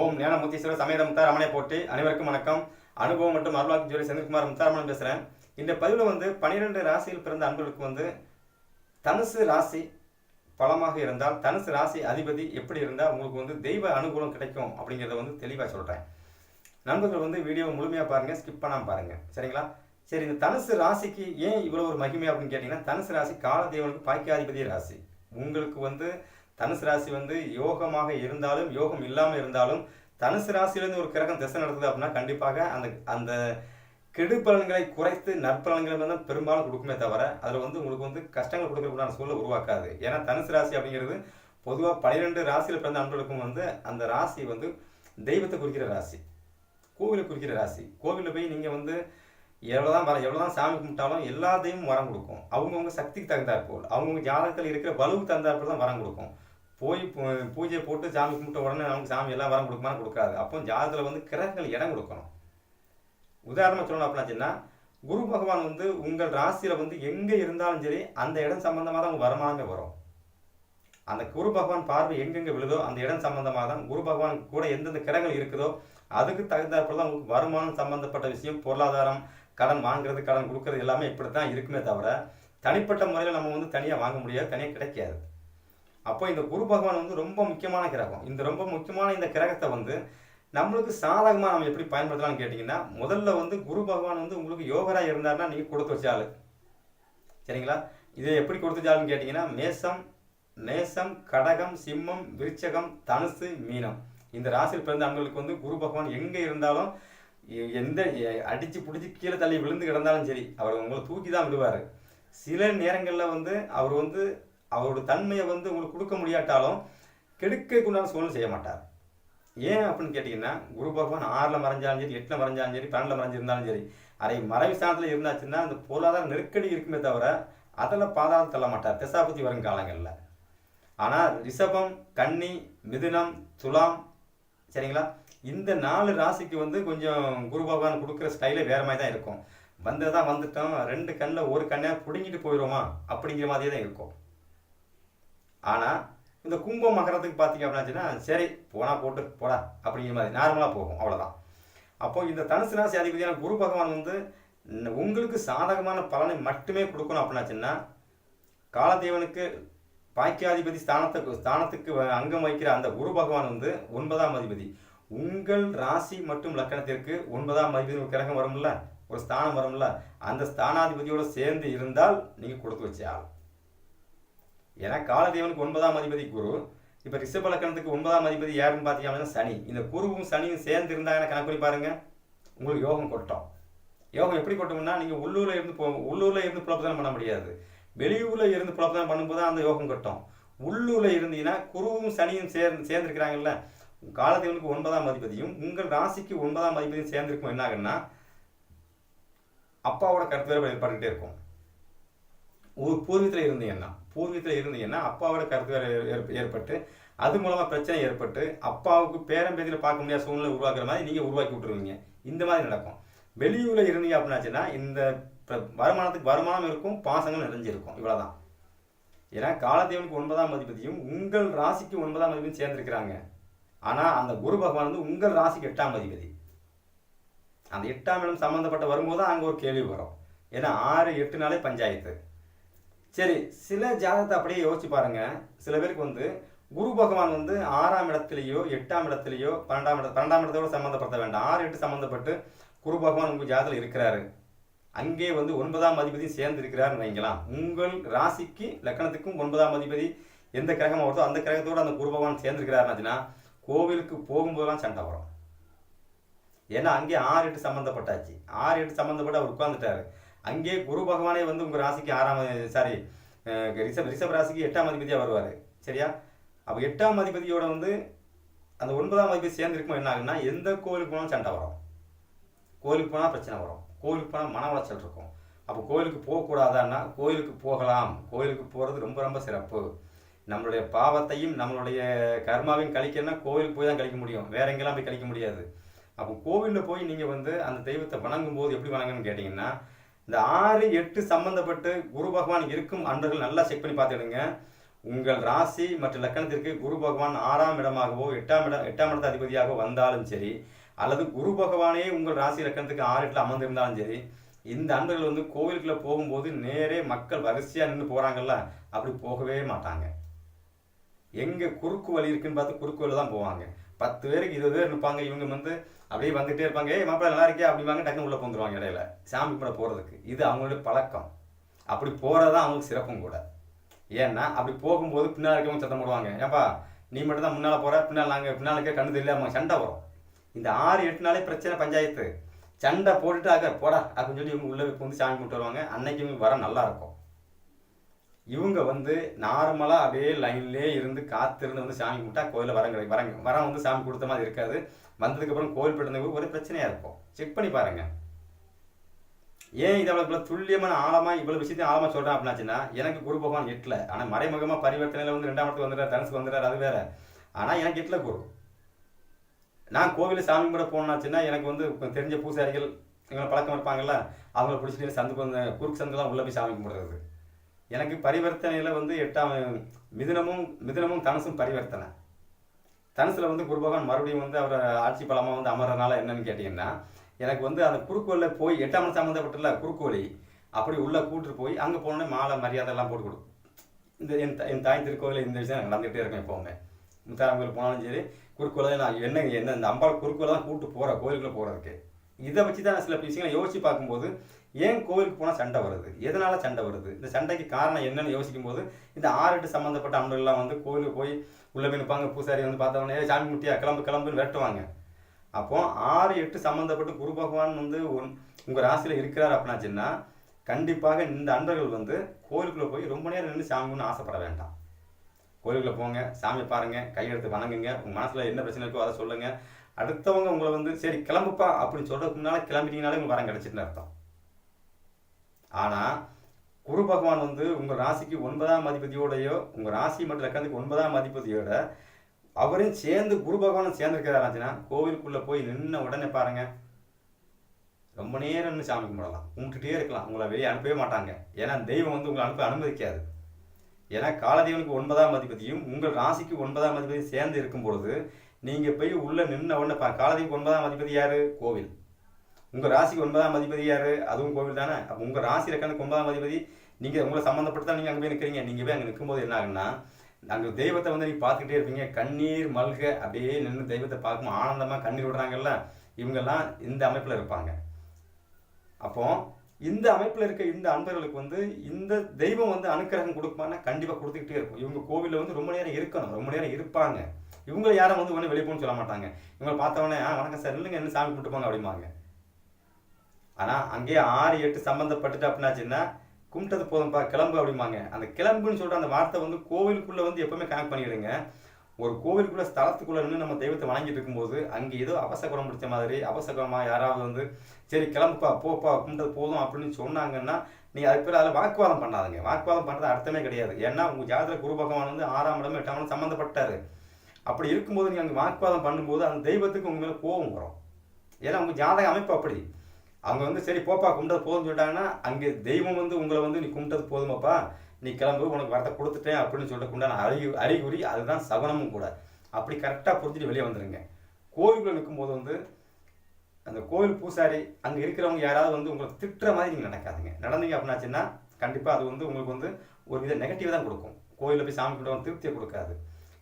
ஓம் ஞானமுத்தீஸ்வரர் சமேத முத்தாரமனை போட்டி அனைவருக்கும் வணக்கம். அனுபவம் மற்றும் அருள்வாக்கு ஜோலி செந்தில்குமார் முத்தாரமன் பேசுகிறேன் இந்த பதிவில் வந்து பனிரெண்டு ராசியில் பிறந்த அன்பர்களுக்கு வந்து தனுசு ராசி பலமாக இருந்தால் தனுசு ராசி அதிபதி எப்படி இருந்தால் உங்களுக்கு வந்து தெய்வ அனுகூலம் கிடைக்கும் அப்படிங்கிறத வந்து தெளிவாக சொல்கிறேன் நண்பர்கள் வந்து வீடியோவை முழுமையாக பாருங்கள் ஸ்கிப் பண்ணாமல் பாருங்கள் சரிங்களா? சரி இந்த தனுசு ராசிக்கு ஏன் இவ்வளோ ஒரு மகிமை அப்படின்னு கேட்டிங்கன்னா தனுசு ராசி காலதேவனுக்கு பாக்கியாதிபதி ராசி. உங்களுக்கு வந்து தனுசு ராசி வந்து யோகமாக இருந்தாலும் யோகம் இல்லாமல் இருந்தாலும் தனுசு ராசியிலேருந்து ஒரு கிரகம் திசை நடக்குது அப்படின்னா கண்டிப்பாக அந்த அந்த கெடு பலன்களை குறைத்து நற்பலன்களை வந்து பெரும்பாலும் கொடுக்குமே தவிர அதில் வந்து உங்களுக்கு வந்து கஷ்டங்கள் கொடுக்கறதுக்கான சூழலை உருவாக்காது. ஏன்னா தனுசு ராசி அப்படிங்கிறது பொதுவாக பனிரெண்டு ராசியில் பிறந்த அன்பர்களுக்கும் வந்து அந்த ராசி வந்து தெய்வத்தை குறிக்கிற ராசி. கோவிலை குறிக்கிற ராசி. கோவிலில் போய் நீங்கள் வந்து எவ்வளோதான் வர எவ்வளோதான் சாமி கும்பிட்டாலும் எல்லா வரம் கொடுக்கும். அவங்கவுங்க சக்திக்கு தகுந்தாற்போல் அவங்கவுங்க ஜாதகத்தில் இருக்கிற வலுவுக்கு தகுந்தாற்போல் தான் வரம் கொடுக்கும். போய் பூ- பூஜையை போட்டு சாமி கும்பிட்ட உடனே நமக்கு சாமி எல்லாம் வரம் கொடுக்குமா கொடுக்காது. அப்போ ஜாதகத்தில் வந்து கிரகங்கள் இடம் கொடுக்கணும். உதாரணமாக சொல்லணும் அப்படின்னாச்சுன்னா குரு பகவான் வந்து உங்கள் ராசியில் வந்து எங்கே இருந்தாலும் சரி அந்த இடம் சம்பந்தமாக தான் உங்கள் வருமானமே வரும். அந்த குரு பகவான் பார்வை எங்கெங்கே விழுதோ அந்த இடம் சம்பந்தமாக தான் குரு பகவான் கூட எந்தெந்த கிரகங்கள் இருக்குதோ அதுக்கு தகுந்தாற்போல் தான் உங்களுக்கு வருமானம் சம்பந்தப்பட்ட விஷயம் பொருளாதாரம் கடன் வாங்குறது கடன் கொடுக்கறது எல்லாமே இப்படி தான் இருக்குமே தவிர தனிப்பட்ட முறையில் நம்ம வந்து தனியாக வாங்க முடியாது தனியாக கிடைக்காது. அப்போ இந்த குரு பகவான் வந்து ரொம்ப முக்கியமான கிரகம். இந்த ரொம்ப முக்கியமான இந்த கிரகத்தை வந்து நம்மளுக்கு சாதகமாக நம்ம எப்படி பயன்படுத்தலாம்னு கேட்டிங்கன்னா முதல்ல வந்து குரு பகவான் வந்து உங்களுக்கு யோகராக இருந்தாருன்னா நீங்கள் கொடுத்து வச்சாலு சரிங்களா? இதை எப்படி கொடுத்து வச்சாலுன்னு கேட்டிங்கன்னா மேசம் மேசம் கடகம் சிம்மம் விருச்சகம் தனுசு மீனம். இந்த ராசியில் பிறந்த அவங்களுக்கு வந்து குரு பகவான் எங்கே இருந்தாலும் எ- எந்த அடித்து பிடிச்சி கீழே தள்ளி விழுந்து கிடந்தாலும் சரி அவர் உங்களை தூக்கி தான் விடுவார். சில நேரங்களில் வந்து அவர் வந்து அவரோட தன்மையை வந்து உங்களுக்கு கொடுக்க முடியாட்டாலும் கெடுக்கக்குண்டான சூழ்நிலை செய்ய மாட்டார். ஏன் அப்படின்னு கேட்டிங்கன்னா குரு பகவான் ஆறில் மறைஞ்சாலும் சரி எட்டில் மறைஞ்சாலும் சரி பன்னெண்டில் மறைஞ்சிருந்தாலும் சரி அரை மறைவு ஸ்தானத்தில் இருந்தாச்சுன்னா அந்த பொருளாதார நெருக்கடி இருக்குமே தவிர அதில் பாதாளம் தள்ள மாட்டார். திசாபதி வரும் காலங்களில். ஆனால் ரிஷபம் கன்னி மிதுனம் துலாம் சரிங்களா? இந்த நாலு ராசிக்கு வந்து கொஞ்சம் குரு பகவான் கொடுக்குற ஸ்டைலே வேற மாதிரி தான் இருக்கும். வந்ததான் வந்துட்டோம். ரெண்டு கண்ணில் ஒரு கண்ணை பிடுங்கிட்டு போயிடுவோமா அப்படிங்கிற மாதிரியே தான் இருக்கும். ஆனால் இந்த கும்பம் மகரத்துக்கு பார்த்தீங்க அப்படின்னாச்சுன்னா சரி போனால் போட்டு போடா அப்படிங்கிற மாதிரி நார்மலாக போகும் அவ்வளோதான் அப்போ இந்த தனுசு ராசி அதிபதியான குரு பகவான் வந்து உங்களுக்கு சாதகமான பலனை மட்டுமே கொடுக்கணும் அப்படின்னாச்சுன்னா காலதேவனுக்கு பாக்கியாதிபதி ஸ்தானத்துக்கு ஸ்தானத்துக்கு வ- அங்கம் வகிக்கிற அந்த குரு பகவான் வந்து ஒன்பதாம் அதிபதி. உங்கள் ராசி மற்றும் லக்கணத்திற்கு ஒன்பதாம் அதிபதி ஒரு கிரகம் வரும்ல ஒரு ஸ்தானம் வரும்ல அந்த ஸ்தானாதிபதியோடு சேர்ந்து இருந்தால் நீங்கள் கொடுத்து வச்சே ஆகும் ஏன்னா காலதேவனுக்கு ஒன்பதாம் அதிபதி குரு. இப்போ ரிஷப லக்கணத்துக்கு ஒன்பதாம் அதிபதி யாருன்னு பார்த்தீங்க அப்படின்னா சனி. இந்த குருவும் சனியும் சேர்ந்து இருந்தாங்கன்னா கணக்கு பாருங்க? உங்களுக்கு யோகம் கொட்டும். யோகம் எப்படி கொட்டோம்னா நீங்கள் உள்ளூரில் இருந்து போ உள்ளூரில் இருந்து புலப்பதனம் பண்ண முடியாது. வெளியூரில் இருந்து புலப்பதனம் பண்ணும்போது தான் அந்த யோகம் கொட்டும். உள்ளூரில் இருந்தீங்கன்னா குருவும் சனியும் சேர்ந்து சேர்ந்துருக்கிறாங்கல்ல காலதேவனுக்கு ஒன்பதாம் அதிபதியும் உங்கள் ராசிக்கு ஒன்பதாம் அதிபதியும் சேர்ந்திருக்கும். என்ன ஆகுன்னா அப்பாவோட கருத்து வேறுபாடு ஏற்பட்டுகிட்டே இருக்கும். ஒரு பூர்வீகத்தில் இருந்தீங்கன்னா பூர்வீகத்தில் இருந்தீங்கன்னா அப்பாவோட கருத்து ஏற்ப- ஏற்பட்டு அது மூலமாக பிரச்சனை ஏற்பட்டு அப்பாவுக்கு பேரம்பேதியில் பார்க்க முடியாத சூழ்நிலை உருவாக்குற மாதிரி நீங்கள் உருவாக்கி விட்டுருவீங்க. இந்த மாதிரி நடக்கும். வெளியூரில் இருந்தீங்க அப்படின்னாச்சுன்னா இந்த வருமானத்துக்கு வருமானம் இருக்கும் பாசங்கள் நிறைஞ்சிருக்கும். இவ்வளோதான் ஏன்னா காலதேவனுக்கு ஒன்பதாம் அதிபதியும் உங்கள் ராசிக்கு ஒன்பதாம் அதிபதியும் சேர்ந்திருக்கிறாங்க. ஆனால் அந்த குரு பகவான் வந்து உங்கள் ராசிக்கு எட்டாம் அதிபதி. அந்த எட்டாம் இடம் சம்மந்தப்பட்ட வரும்போது தான் அங்கே ஒரு கேள்வி வரும். ஏன்னா ஆறு எட்டு நாளே பஞ்சாயத்து. சரி சில ஜாதகத்தை அப்படியே யோசிச்சு பாருங்க. சில பேருக்கு வந்து குரு பகவான் வந்து ஆறாம் இடத்துலையோ எட்டாம் இடத்துலையோ பன்னெண்டாம் இடம் பன்னெண்டாம் இடத்தோட சம்மந்தப்படுத்த வேண்டாம். ஆறு எட்டு சம்மந்தப்பட்டு குரு பகவான் உங்கள் ஜாதகத்தில் இருக்கிறாரு. அங்கே வந்து ஒன்பதாம் அதிபதி சேர்ந்து இருக்கிறாருன்னு வைங்களாம் உங்கள் ராசிக்கு லக்கணத்துக்கும் ஒன்பதாம் அதிபதி எந்த கிரகமாக வருதோ அந்த கிரகத்தோட அந்த குரு பகவான் சேர்ந்துருக்கிறாருனாச்சுன்னா கோவிலுக்கு போகும்போதெல்லாம் சண்டை வரும். ஏன்னா அங்கே ஆறு எட்டு சம்மந்தப்பட்டாச்சு ஆறு எட்டு சம்மந்தப்பட்டு அவர் உட்காந்துட்டாரு அங்கே குரு பகவானே வந்து உங்கள் ராசிக்கு ஆறாம் சாரி ரிஷப் ரிஷப் ராசிக்கு எட்டாம் அதிபதியாக வருவார். சரியா? அப்போ எட்டாம் அதிபதியோட வந்து அந்த ஒன்பதாம் அதிபதி சேர்ந்துருக்கும் என்ன ஆகுன்னா எந்த கோவிலுக்கு போனாலும் சண்டை வரும். கோவிலுக்கு போனால் பிரச்சனை வரும். கோவிலுக்கு போனால் மன உளைச்சல் இருக்கும். அப்போ கோயிலுக்கு போகக்கூடாதான்னா கோயிலுக்கு போகலாம். கோயிலுக்கு போகிறது ரொம்ப ரொம்ப சிறப்பு. நம்மளுடைய பாவத்தையும் நம்மளுடைய கர்மாவையும் கழிக்கணும்னா கோயிலுக்கு போய் தான் கழிக்க முடியும். வேற எங்கெல்லாம் போய் கழிக்க முடியாது. அப்போ கோவிலில் போய் நீங்கள் வந்து அந்த தெய்வத்தை வணங்கும் போது எப்படி வணங்கணும்னு கேட்டிங்கன்னா இந்த ஆறு எட்டு சம்மந்தப்பட்டு குரு பகவான் இருக்கும் அன்பர்கள் நல்லா செக் பண்ணி பார்த்துடுங்க உங்கள் ராசி மற்றும் லக்கணத்திற்கு குரு பகவான் ஆறாம் இடமாகவோ எட்டாம் இடம் எட்டாம் இடத்து அதிபதியாக வந்தாலும் சரி அல்லது குரு பகவானே உங்கள் ராசி லக்கணத்துக்கு ஆறு இடத்துல அமர்ந்திருந்தாலும் சரி இந்த அன்பர்கள் வந்து கோவிலுக்குள்ளே போகும்போது நேரே மக்கள் வரிசையாக நின்று போகிறாங்கல்ல அப்படி போகவே மாட்டாங்க. எங்கே குறுக்கு வழி இருக்குன்னு பார்த்து குறுக்கு வழியில் தான் போவாங்க. பத்து பேருக்கு இது பேர் நிற்பாங்க இவங்க வந்து அப்படியே வந்துட்டே இருப்பாங்க ஏ மாப்பிள்ளை நல்லா இருக்கே அப்படிம்பாங்க டக்குனு உள்ள போந்துருவாங்க இடையில. சாமி கும்பிட போகிறதுக்கு இது அவங்களுடைய பழக்கம். அப்படி போகிறதான் அவங்களுக்கு சிறப்பும் கூட. ஏன்னா அப்படி போகும்போது பின்னால் இருக்கவங்க சத்தம் போடுவாங்க ஏப்பா நீ மட்டும் தான் முன்னால் போகிற பின்னால் நாங்கள் பின்னாலுக்கே கண்ணு தெரியல சண்டை வரும். இந்த ஆறு எட்டு நாளே பிரச்சனை பஞ்சாயத்து. சண்டை போட்டுட்டு ஆக போடா அப்படின்னு சொல்லி இவங்க உள்ளே வந்து சாமி கும்பிட்டு வருவாங்க. அன்னைக்கு இவங்க வர நல்லாயிருக்கும் இவங்க வந்து நார்மலாக அப்படியே லைன்லேயே இருந்து காத்திருந்து வந்து சாமி கும்பிட்டா கோயில வரங்க வரங்க. வர வந்து சாமி கொடுத்த மாதிரி இருக்காது. வந்ததுக்கப்புறம் கோயில் போயிட்டு ஒரு பிரச்சனையாக இருக்கும். செக் பண்ணி பாருங்க. ஏன் இதை இவ்வளோ துல்லியமான ஆழமாக இவ்வளோ விஷயத்தையும் ஆழமாக சொல்கிறேன் அப்படின்னாச்சுன்னா எனக்கு குரு பகவான் எட்டில். ஆனால் மறைமுகமாக பரிவர்த்தனையில் வந்து ரெண்டாம் இடத்துக்கு வந்துடுறாரு தனுசுக்கு வந்துடுறாரு அது வேற. ஆனால் எனக்கு எட்டில் குரு. நான் கோவிலில் சாமி கூட போனாச்சுன்னா எனக்கு வந்து தெரிஞ்ச பூசாரிகள் எங்களை பழக்கம் இருப்பாங்கள்ல அவங்கள பிடிச்சிட்டு சந்து குறுக்கு சந்துலாம் உள்ளே போய் சாமி கும்பிடுறது. எனக்கு பரிவர்த்தனையில் வந்து எட்டாம் மிதுனமும் மிதுனமும் தனுசும் பரிவர்த்தனை. தனுசில் வந்து குருபகவான் மறுபடியும் வந்து அவர் ஆட்சி பலமாக வந்து அமர்றதுனால என்னன்னு கேட்டிங்கன்னா எனக்கு வந்து அந்த குறுக்கோளில் போய் எட்டாம் மணி சம்மந்தப்பட்டுல குறுக்கோலி அப்படி உள்ளே கூட்டு போய் அங்கே போனோடனே மாலை மரியாதை எல்லாம் போட்டு கொடுக்கும். இந்த என் என் தாய் திருக்கோவில் இந்த விஷயம் நடந்துகிட்டே இருக்கேன் எப்போவுமே. முத்தாரம் கோயில் போனாலும் சரி குறுக்கோளை நான் என்ன என்ன இந்த அம்பாள் குறுக்கோளை தான் கூப்பிட்டு போகிற கோயிலுக்குள்ளே போகிறதுக்கு இதை வச்சு தான் சில விஷயங்களை யோசிச்சு பார்க்கும்போது ஏன் கோவிலுக்கு போனால் சண்டை வருது? எதனால் சண்டை வருது? இந்த சண்டைக்கு காரணம் என்னன்னு யோசிக்கும் போது இந்த ஆறு எட்டு சம்மந்தப்பட்ட அன்பர்கள்லாம் வந்து கோவிலுக்கு போய் உள்ளே போய் நிற்பாங்க பூசாரி வந்து பார்த்தவொடனே சாமி முட்டியா கிளம்பு கிளம்புன்னு விரட்டுவாங்க. அப்போ ஆறு எட்டு சம்மந்தப்பட்டு குரு பகவான் வந்து உன்- உங்க ராசியில இருக்கிறார் அப்படின்னாச்சுன்னா கண்டிப்பாக இந்த அன்பர்கள் வந்து கோவிலுக்குள்ளே போய் ரொம்ப நேரம் நின்று சாமி ஆசைப்பட வேண்டாம். கோயிலுக்குள்ளே போங்க சாமி பாருங்கள் கையெடுத்து வணங்குங்க. உங்கள் மனசில் என்ன பிரச்சனை இருக்கோ அதை சொல்லுங்கள் அடுத்தவங்க உங்களை வந்து சரி கிளம்புப்பா அப்படின்னு சொல்றதுக்கு முன்னால கிளம்பிட்டீங்கனாலே உங்களுக்கு வரம் கிடைச்சிட்டுன்னு அர்த்தம். ஆனால் குரு பகவான் வந்து உங்கள் ராசிக்கு ஒன்பதாம் அதிபதியோடையோ உங்கள் ராசி மற்ற லக்கணத்துக்கு ஒன்பதாம் அதிபதியோட அவரையும் சேர்ந்து குரு பகவானும் சேர்ந்துருக்கிறாச்சுன்னா கோவிலுக்குள்ளே போய் நின்ன உடனே பாருங்க. ரொம்ப நேரம் நின்று சாமி கும்பிடலாம். கும்பிட்டுட்டே இருக்கலாம். உங்களை வெளியே அனுப்பவே மாட்டாங்க. ஏன்னா தெய்வம் வந்து உங்களை அனுப்ப அனுமதிக்காது. ஏன்னா காலதேவனுக்கு ஒன்பதாம் அதிபதியும் உங்கள் ராசிக்கு ஒன்பதாம் அதிபதியும் சேர்ந்து இருக்கும் பொழுது நீங்கள் போய் உள்ளே நின்ன உடனே பா காலதேவுக்கு ஒன்பதாம் அதிபதி யார்? கோவில். உங்கள் ராசிக்கு ஒன்பதாம் அதிபதி யார்? அதுவும் கோவில் தானே? அப்போ உங்கள் ராசி லக்கணத்துக்கு ஒன்பதாம் அதிபதி நீங்கள் உங்களை சம்மந்தப்பட்டு நீங்கள் அங்கே போய் நிற்கிறீங்க நீங்கள் போய் அங்கே நிற்கும்போது என்ன ஆகுன்னா அங்கே தெய்வத்தை வந்து நீங்கள் பார்த்துக்கிட்டே இருப்பீங்க. கண்ணீர் மல்க அப்படியே நின்று தெய்வத்தை பார்க்கும் ஆனந்தமாக கண்ணீர் விடுறாங்கல்ல? இவங்கெல்லாம் இந்த அமைப்பில் இருப்பாங்க. அப்போ இந்த அமைப்பில் இருக்க இந்த அன்பர்களுக்கு வந்து இந்த தெய்வம் வந்து அனுக்கிரகம் கொடுக்குமானா கண்டிப்பாக கொடுத்துக்கிட்டே இருக்கும். இவங்க கோவிலில் வந்து ரொம்ப நேரம் இருக்கணும். ரொம்ப நேரம் இருப்பாங்க. இவங்க யாரும் வந்து உடனே வெளியே போகணும்னு சொல்ல மாட்டாங்க. இவங்களை பார்த்தவொடனே ஆ வணக்கம் சார். இல்லைங்க என்ன சாமி கூப்பிட்டு போங்க அப்படிம்பாங்க. ஆனால் அங்கேயே ஆறு எட்டு சம்மந்தப்பட்டுட்டு அப்படின்னாச்சுன்னா கும்பிட்டது போதும்பா கிளம்பு அப்படிம்பாங்க. அந்த கிளம்புன்னு சொல்கிற அந்த வார்த்தை வந்து கோவிலுக்குள்ளே வந்து எப்பவுமே கனெக்ட் பண்ணிடுங்க. ஒரு கோவிலுக்குள்ள ஸ்தலத்துக்குள்ள நின்று நம்ம தெய்வத்தை வணங்கிட்டு இருக்கும்போது அங்கே ஏதோ அவசகுணம் பிடிச்ச மாதிரி அவசகுணமா யாராவது வந்து சரி கிளம்புப்பா போப்பா கும்பிட்டது போதும் அப்படின்னு சொன்னாங்கன்னா நீங்கள் அதுக்கு பேர் அதில் வாக்குவாதம் பண்ணாதுங்க. வாக்குவாதம் பண்ணுறது அர்த்தமே கிடையாது. ஏன்னா உங்கள் ஜாதக குரு பகவான் வந்து ஆறாம் இடம் எட்டாம் இடம் சம்மந்தப்பட்டாரு அப்படி இருக்கும்போது நீங்கள் அங்கே வாக்குவாதம் பண்ணும்போது அந்த தெய்வத்துக்கு உங்கள் மேலே கோபம் வரும். ஏன்னா உங்கள் ஜாதக அமைப்பு அப்படி. அவங்க வந்து சரி போப்பா கும்பிட்டது போதும்னு சொல்லிட்டாங்கன்னா அங்கே தெய்வம் வந்து உங்களை வந்து நீ கும்பிட்டது போதுமாப்பா. நீ கிளம்பு உனக்கு வரத்தை கொடுத்துட்டேன் அப்படின்னு சொல்லிட்டு உண்டான அறிகு அறிகுறி அதுதான் சவனமும் கூட. அப்படி கரெக்டாக புரிஞ்சுட்டு வெளியே வந்துடுங்க கோவிலுக்குள்ள நிற்கும்போது வந்து அந்த கோவில் பூசாரி அங்கே இருக்கிறவங்க யாராவது வந்து உங்களை திட்டுற மாதிரி நீங்கள் நடக்காதுங்க நடந்தீங்க அப்படின்னாச்சுன்னா கண்டிப்பாக அது வந்து உங்களுக்கு வந்து ஒரு வித நெகட்டிவ் தான் கொடுக்கும். கோயிலில் போய் சாமி கும்பிட்டு திருப்தியை கொடுக்காது.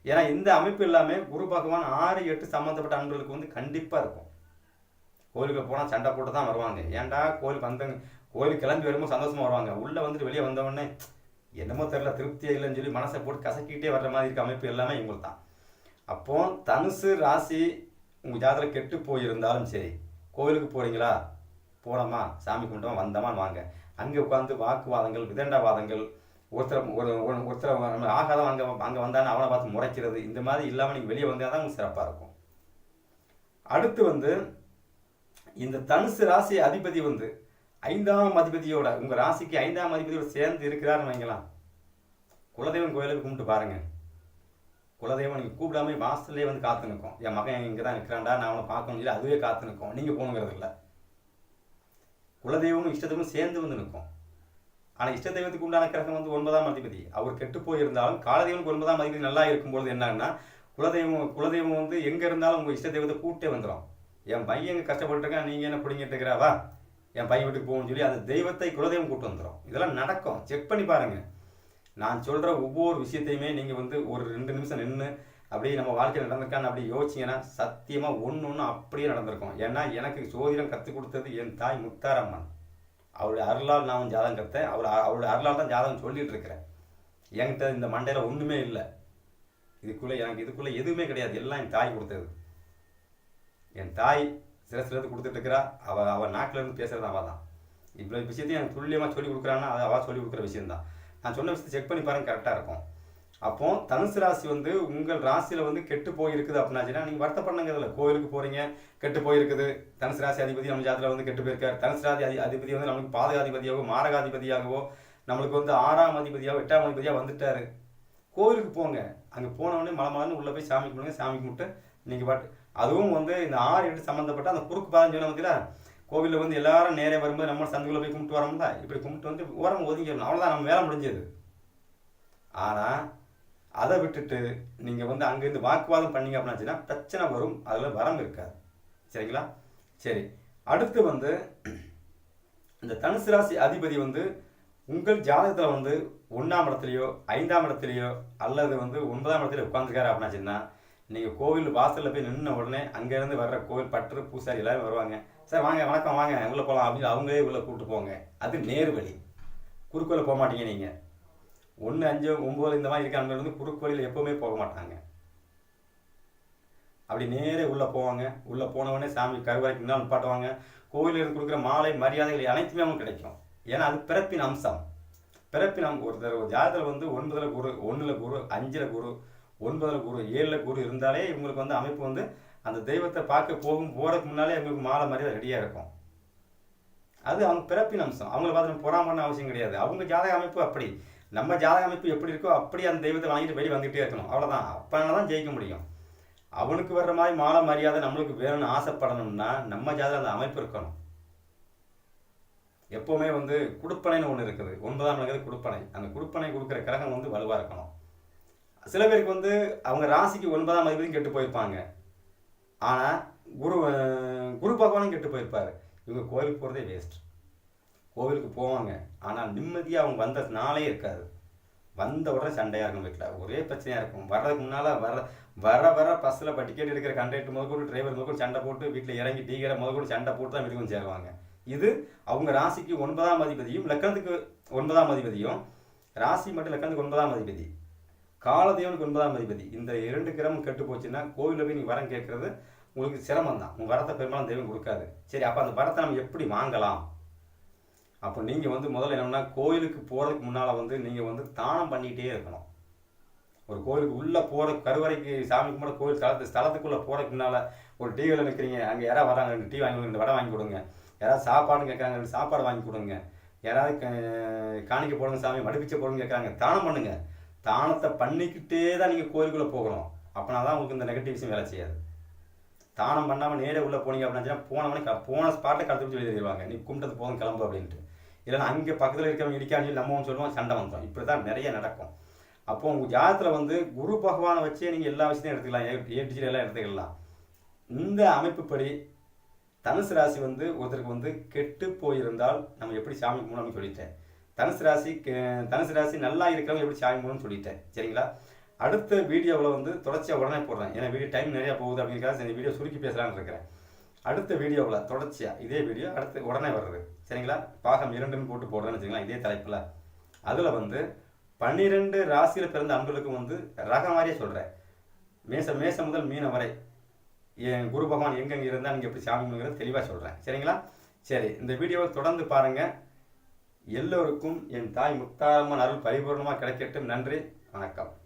ஏன்னா இந்த அமைப்பு எல்லாமே குரு பகவான் ஆறு எட்டு சம்மந்தப்பட்ட அன்பர்களுக்கு வந்து கண்டிப்பாக இருக்கும். கோயிலுக்கு போனால் சண்டை போட்டு தான் வருவாங்க. ஏன்டா கோயிலுக்கு வந்தவங்க கோயிலுக்கு கிளம்பி வரும்போது சந்தோஷமாக வருவாங்க. உள்ளே வந்துட்டு வெளியே வந்தவொடனே என்னமோ தெரியல திருப்தியே இல்லைன்னு சொல்லி மனசை போட்டு கசக்கிட்டே வர்ற மாதிரி இருக்க அமைப்பு எல்லாமே இவங்களுக்கு தான். அப்போ தனுசு ராசி உங்கள் ஜாதகம் கெட்டு போயிருந்தாலும் சரி கோயிலுக்கு போகிறீங்களா போனோமா சாமி கும்பிட்டோமா? வந்தோமான்னு வாங்க. அங்கே உட்காந்து வாக்குவாதங்கள் விதண்டாவாதங்கள் ஒருத்தர் ஒரு ஒரு- ஒருத்தர் நம்ம ஆகாதவன் அங்கே அங்கே வந்தானே அவனை பார்த்து முறைக்கிறது இந்த மாதிரி இல்லாமல் நீங்கள் வெளியே வந்தால் தான் உங்களுக்கு சிறப்பாக இருக்கும். அடுத்து வந்து இந்த தனுசு ராசி அதிபதி வந்து ஐந்தாம் அதிபதியோட உங்க ராசிக்கு ஐந்தாம் அதிபதியோட சேர்ந்து இருக்கிறாருன்னு வைங்களாம் குலதெய்வம் கோயிலுக்கு கும்பிட்டு பாருங்க. குலதெய்வம் நீங்கள் கூப்பிடாம வாசல்லே வந்து காத்து நிற்கும் என் மகன் இங்கே தான் நிற்கிறான்டா நான் அவனை பார்க்கணும் இல்லை அதுவே காத்து நிற்கும் நீங்க போகணுங்கிறது இல்லை. குலதெய்வமும் இஷ்டத்துக்கும் சேர்ந்து வந்து நிற்கும். ஆனால் இஷ்ட தெய்வத்துக்கு உண்டான கிரகம் வந்து ஒன்பதாம் அதிபதி. அவர் கெட்டு போயிருந்தாலும் காலதெய்வனுக்கு ஒன்பதாம் அதிபதி நல்லா இருக்கும்பொழுது என்னன்னா குலதெய்வம் குலதெய்வம் வந்து எங்கே இருந்தாலும் உங்கள் இஷ்ட தெய்வத்தை கூட்டே வந்துடும் என் பையன் இங்கே கஷ்டப்பட்டுருக்கான் நீங்கள் என்ன பிடிங்கிட்டு இருக்கிறாவா என் பையன் வீட்டுக்கு போகணும்னு சொல்லி அந்த தெய்வத்தை குலதெய்வம் கூட்டு வந்துடும் இதெல்லாம் நடக்கும். செக் பண்ணி பாருங்கள் நான் சொல்கிற ஒவ்வொரு விஷயத்தையுமே நீங்கள் வந்து ஒரு ரெண்டு நிமிஷம் நின்று அப்படியே நம்ம வாழ்க்கையில் நடந்திருக்கான்னு அப்படி யோசிச்சிங்கன்னா சத்தியமாக ஒன்று ஒன்று அப்படியே நடந்திருக்கும். ஏன்னா எனக்கு சோதிடம் கற்றுக் கொடுத்தது என் தாய் முத்தாரம்மன். அவருடைய அருளால் நான் ஜாதகம் கற்றேன் அவர் அவருடைய அருளால் தான் ஜாதகம் சொல்லிகிட்டு இருக்கிறேன். என்கிட்ட இந்த மண்டையில் ஒன்றுமே இல்லை. இதுக்குள்ளே எனக்கு இதுக்குள்ளே எதுவுமே கிடையாது. எல்லாம் என் தாய் கொடுத்தது. என் தாய் சில சிலது கொடுத்துட்டு அவள் அவள் நாட்டில் இருந்து பேசுறது அவள் தான் இவ்வளோ விஷயத்தையும் எனக்கு துல்லியமாக சொல்லி கொடுக்குறான்னா அது அவள் சொல்லி கொடுக்குற விஷயந்தான் நான் சொன்ன விஷயத்தை செக் பண்ணி பாருங்க கரெக்டாக இருக்கும். அப்போ தனுசு ராசி வந்து உங்கள் ராசியில் வந்து கெட்டு போயிருக்குது அப்படின்னாச்சுன்னா நீங்கள் வருத்தப்படணுங்க இதில் கோயிலுக்கு போகிறீங்க கெட்டு போயிருக்குது. தனுசு ராசி அதிபதி நம்ம ஜாதியில் வந்து கெட்டு போயிருக்கார். தனுசு ராசி அதி அதிபதி வந்து நம்மளுக்கு பாதகாதிபதியாகவோ மாரகாதிபதியாகவோ நம்மளுக்கு வந்து ஆறாம் அதிபதியாகவோ எட்டாம் அதிபதியாக வந்துட்டாரு. கோவிலுக்கு போங்க. அங்கே போனவொடனே மலமலன்னு உள்ளே போய் சாமி கும்பிடுங்க சாமி கும்பிட்டு நீங்கள் பாட்டு அதுவும் வந்து இந்த ஆறு எட்டு சம்மந்தப்பட்ட அந்த குறுக்கு பாதம் சொன்ன பார்த்தீங்களா கோவிலில் வந்து எல்லாரும் நேரே வரும்போது நம்ம சந்துக்குள்ளே போய் கும்பிட்டு வரோம்ல. இப்படி கும்பிட்டு வந்து ஓரம் ஒதுங்கிடணும் அவ்வளோதான் நம்ம வேலை முடிஞ்சது. ஆனால் அதை விட்டுட்டு நீங்கள் வந்து அங்கேருந்து வாக்குவாதம் பண்ணீங்க அப்படின்னாச்சுன்னா பிரச்சனை வரும். அதில் வரம் இருக்காது. சரிங்களா? சரி. அடுத்து வந்து இந்த தனுசு ராசி அதிபதி வந்து உங்கள் ஜாதகத்தில் வந்து ஒன்றாம் இடத்துலையோ ஐந்தாம் இடத்துலையோ அல்லது வந்து ஒன்பதாம் இடத்துல உட்காந்துருக்காரு அப்படின்னாச்சுன்னா நீங்கள் கோவில் வாசலில் போய் நின்ன உடனே அங்கேருந்து வர்ற கோவில் பற்று பூசாரி எல்லாரும் வருவாங்க. சார் வாங்க வணக்கம் வாங்க உள்ளே போகலாம் அப்படின்னு அவங்களே உள்ளே கூப்பிட்டு போங்க அது நேர் வழி. குறுக்கோல போக மாட்டீங்க நீங்கள் ஒன்று அஞ்சு ஒம்பது இந்த மாதிரி இருக்க வந்து குறுக்கு வழியில் எப்போவுமே போக மாட்டாங்க. அப்படி நேரே உள்ளே போவாங்க. உள்ளே போனவொடனே சாமி கருவறைக்கு முன்னால் நிப்பாட்டுவாங்க. கோவிலிருந்து கொடுக்குற மாலை மரியாதைகள் அனைத்துமே அவங்களுக்கு கிடைக்கும். ஏன்னா அது பிறப்பின் அம்சம். பிறப்பின் அம் ஒருத்தர் ஒரு ஜாதகத்தில் வந்து ஒன்பதில் குரு ஒன்றில் குரு அஞ்சில் குரு ஒன்பதில் குரு ஏழில் குரு இருந்தாலே இவங்களுக்கு வந்து அமைப்பு வந்து அந்த தெய்வத்தை பார்க்க போகும் போகிறதுக்கு முன்னாலே இவங்களுக்கு மாலை மாதிரி ரெடியாக இருக்கும். அது அவங்க பிறப்பின் அம்சம். அவங்கள பார்த்து நம்ம பொறாமன்னு அவசியம் கிடையாது. அவங்க ஜாதக அமைப்பு அப்படி. நம்ம ஜாதக அமைப்பு எப்படி இருக்கோ அப்படி அந்த தெய்வத்தை வாங்கிட்டு வெளியே வந்துகிட்டே இருக்கணும். அவ்வளோதான் அப்பனால தான் ஜெயிக்க முடியும். அவனுக்கு வர்ற மாதிரி மாலை மரியாதை நம்மளுக்கு வேணும்னு ஆசைப்படணும்னா நம்ம ஜாதகம் அந்த அமைப்பு இருக்கணும். எப்போவுமே வந்து குடுப்பனைன்னு ஒன்று இருக்குது. ஒன்பதாம் இருக்கிறது குடுப்பனை. அந்த குடுப்பனை கொடுக்குற கிரகம் வந்து வலுவாக இருக்கணும். சில பேருக்கு வந்து அவங்க ராசிக்கு ஒன்பதாம் அதிபதியும் கெட்டு போயிருப்பாங்க. ஆனால் குரு குரு பகவானும் கெட்டு போயிருப்பார். இவங்க கோவிலுக்கு போகிறதே வேஸ்ட் கோவிலுக்கு போவாங்க. ஆனால் நிம்மதியாக அவங்க வந்த நாளே இருக்காது. வந்த உடனே சண்டையாக இருக்கும் வீட்டில் ஒரே பிரச்சனையாக இருக்கும். வர்றதுக்கு முன்னால் வர வர வர பஸ்ஸில் இப்போ டிக்கெட் எடுக்கிற கண்டக்டர் முதல் கூட டிரைவர் முதல் கூட சண்டை போட்டு வீட்டில் இறங்கி டீகரை முதல் கூட சண்டை போட்டு தான் வீட்டுக்கு வந்து சேருவாங்க. இது அவங்க ராசிக்கு ஒன்பதாம் அதிபதியும் லக்கணத்துக்கு ஒன்பதாம் அதிபதியும் ராசி மட்டும் லக்கணத்துக்கு ஒன்பதாம் அதிபதி. காலதேவனுக்கு ஒன்பதாம் அதிபதி. இந்த இரண்டு கிரமம் கெட்டு போச்சுன்னா கோவிலில் போய் நீங்கள் வரம் கேட்கறது உங்களுக்கு சிரமம் தான் உங்கள் வரத்தை பெரும்பாலும் தெய்வம் கொடுக்காது. சரி அப்போ அந்த வரத்தை நம்ம எப்படி வாங்கலாம்? அப்போ நீங்கள் வந்து முதல்ல என்னன்னா கோயிலுக்கு போகிறதுக்கு முன்னால் வந்து நீங்கள் வந்து தானம் பண்ணிக்கிட்டே இருக்கணும். ஒரு கோயிலுக்கு உள்ளே போகிற கருவறைக்கு சாமி கும்பிட கோயில் ஸ்தலத்து ஸ்தலத்துக்குள்ளே போகிறதுக்கு முன்னால் ஒரு டீவில் நிற்கிறீங்க அங்கே யாராவது வராங்க ரெண்டு டீ வாங்கி கொடுங்க, ரெண்டு வடை வாங்கி கொடுங்க. யாராவது சாப்பாடுன்னு கேட்குறாங்க ரெண்டு சாப்பாடு வாங்கி கொடுங்க. யாராவது காணிக்க போடுங்க சாமி மடுப்பிச்சை போடுங்க கேட்குறாங்க தானம் பண்ணுங்கள் தானத்தை பண்ணிக்கிட்டே தான் நீங்கள் கோயிலுக்குள்ளே போகணும். அப்படின்னா தான் உங்களுக்கு இந்த நெகட்டிவ் விஷயம் வேலை செய்யாது. தானம் பண்ணாமல் நேரே உள்ளே போனீங்க அப்படின்னா போனவனே போன ஸ்பாட்டை கடத்து சொல்லி தருவாங்க நீ கும்பிட்டது போதும் கிளம்பு அப்படின்ட்டு. இல்லைன்னா அங்கே பக்கத்தில் இருக்கிறவங்க இடிக்கான்னு சொல்லி நம்ம சொல்லுவோம் சண்டை வந்துடும் இப்படி தான் நிறைய நடக்கும். அப்போ உங்கள் ஜாதகத்தில் வந்து குரு பகவானை வச்சே நீங்கள் எல்லா விஷயத்தையும் எடுத்துக்கலாம். ஏ ஏடிஜி எல்லாம் எடுத்துக்கலாம். இந்த அமைப்புப்படி தனுசு ராசி வந்து ஒருத்தருக்கு வந்து கெட்டு போயிருந்தால் நம்ம எப்படி சாமி கும்பிடணும்னு சொல்லிட்டேன். தனுசு ராசி தனுசு ராசி நல்லா இருக்கிறவங்க எப்படி சாமி கும்பிடணும்னு சொல்லிட்டேன். சரிங்களா? அடுத்த வீடியோவில் வந்து தொடர்ச்சியாக உடனே போடுறேன். ஏன்னா வீடியோ டைம் நிறையா போகுது அப்படிங்கிறத இந்த வீடியோ சுருக்கி பேசலான்னு இருக்கிறேன். அடுத்த வீடியோவில் தொடர்ச்சியாக இதே வீடியோ அடுத்து உடனே வர்றது. சரிங்களா? பாகம் இரண்டுன்னு போட்டு போடுறேன்னு வச்சுக்கலாம் இதே தலைப்பில். அதில் வந்து பன்னிரெண்டு ராசியில் பிறந்த அன்புகளுக்கும் வந்து ரக மாதிரியே சொல்கிறேன் மேச மேசம் முதல் மீன வரை என் குரு பகவான் எங்கெங்க இருந்தால் நீங்கள் எப்படி சாமி தெளிவாக சொல்கிறேன் சரிங்களா? சரி இந்த வீடியோவை தொடர்ந்து பாருங்கள் எல்லோருக்கும் என் தாய் முத்தாரம்மன் அருள் பரிபூர்ணமாக கிடைக்கட்டும். நன்றி வணக்கம்.